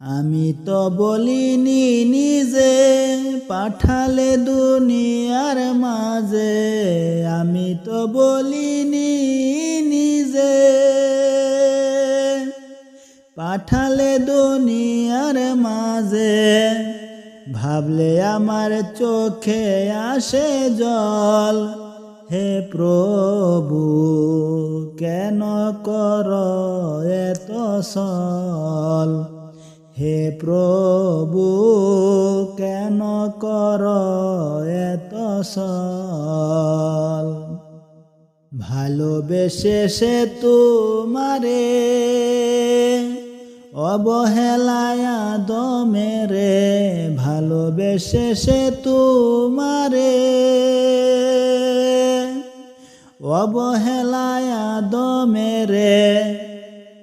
আমি তো বলিনি নিজে, পাঠালে দুনিয়ার মাঝে। আমি তো বলিনি নিজে, পাঠালে দুনিয়ার মাঝে। ভাবলে আমার চোখে আসে জল। হে প্রভু, কেন কর এত সল? হে প্রভু, কেন কর এত ভালোবেসে সে তোমারে, অবহেলায় দমেরে ভালোবেসে সে তোমারে, অবহেলায় দমেরে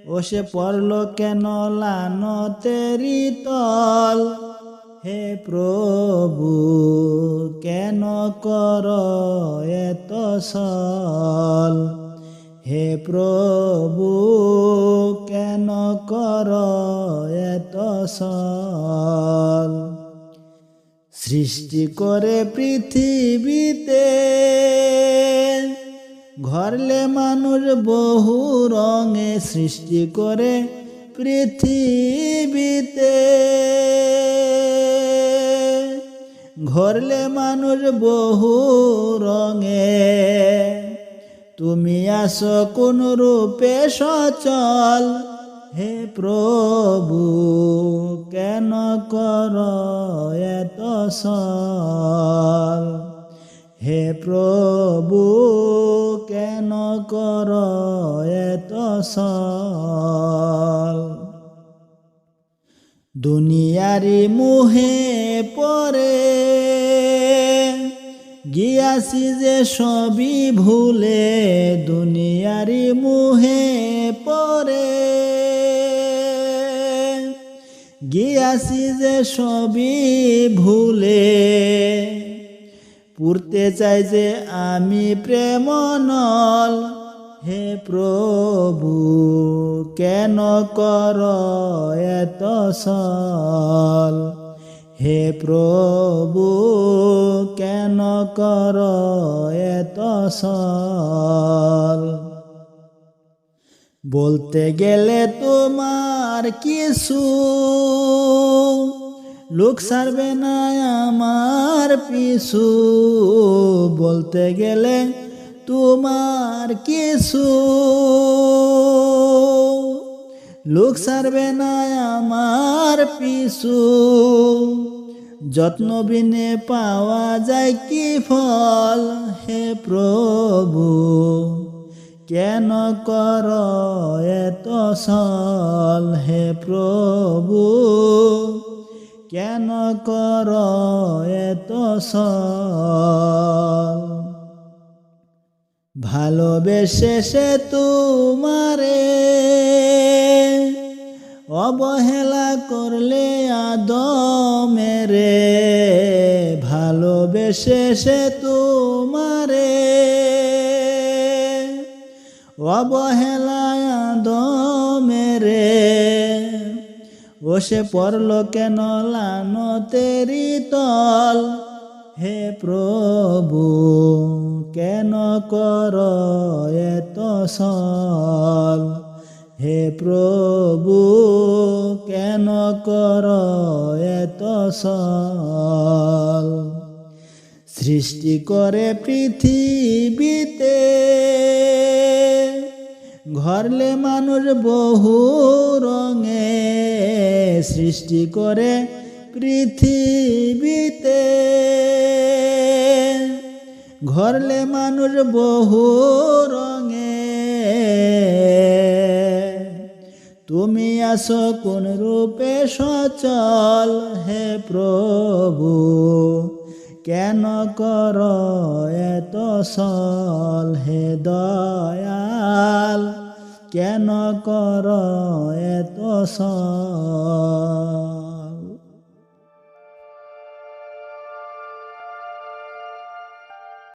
ও সে পড়ল কেন লানো তেরি তল হে প্রভু, কেন কর এত সল? হে প্রভু, কেন কর এত সল? সৃষ্টি করে পৃথিবীতে ঘরলে মানুষ বহু রঙে সৃষ্টি করে পৃথিবীতে। ঘরলে মানুষ বহু রঙে। তুমি আসো কোন রূপে সচল। হে প্রভু, কেন কর এত সল? হে প্রভু কেন কর এত দুনিয়ারি মুহে পরে গিয়াছি যে সবই ভুলে, দুনিয়ারি মুহে পরে গিয়াছি যে সবই ভুলে। পুরতে চাই যে আমি প্রেম নল হে প্রভু, কেন কর এত সল? হে প্রভু, কেন কর এত সল? বলতে গেলে তোমার কিছু লোক সারবে না আমার পিছু। বলতে গেলে তোমার কিছু। লোক সারবে না আমার পিছু। যত্ন বিনে পাওয়া যায় কি ফল? হে প্রভু, কেন কর এত সল? হে প্রভু কেন কর এত ভালোবেসে সে তোমারে অবহেলা করলে আদমেরে ভালোবেসে সে তোমারে অবহেলা আদমেরে ও সে পড়ল কেন লানো তেরি তল? হে প্রভু, কেন কর এত সল? হে প্রভু, কেন কর এত সল? সৃষ্টি করে পৃথিবীতে, ঘরলে মানুষ বহু রঙে সৃষ্টি করে পৃথিবীতে। ঘরলে মানুষ বহু রঙে। তুমি আসো কোন রূপে সচল হে প্রভু, কেন কর এত সল হে দয়াল? কেন কর এত সল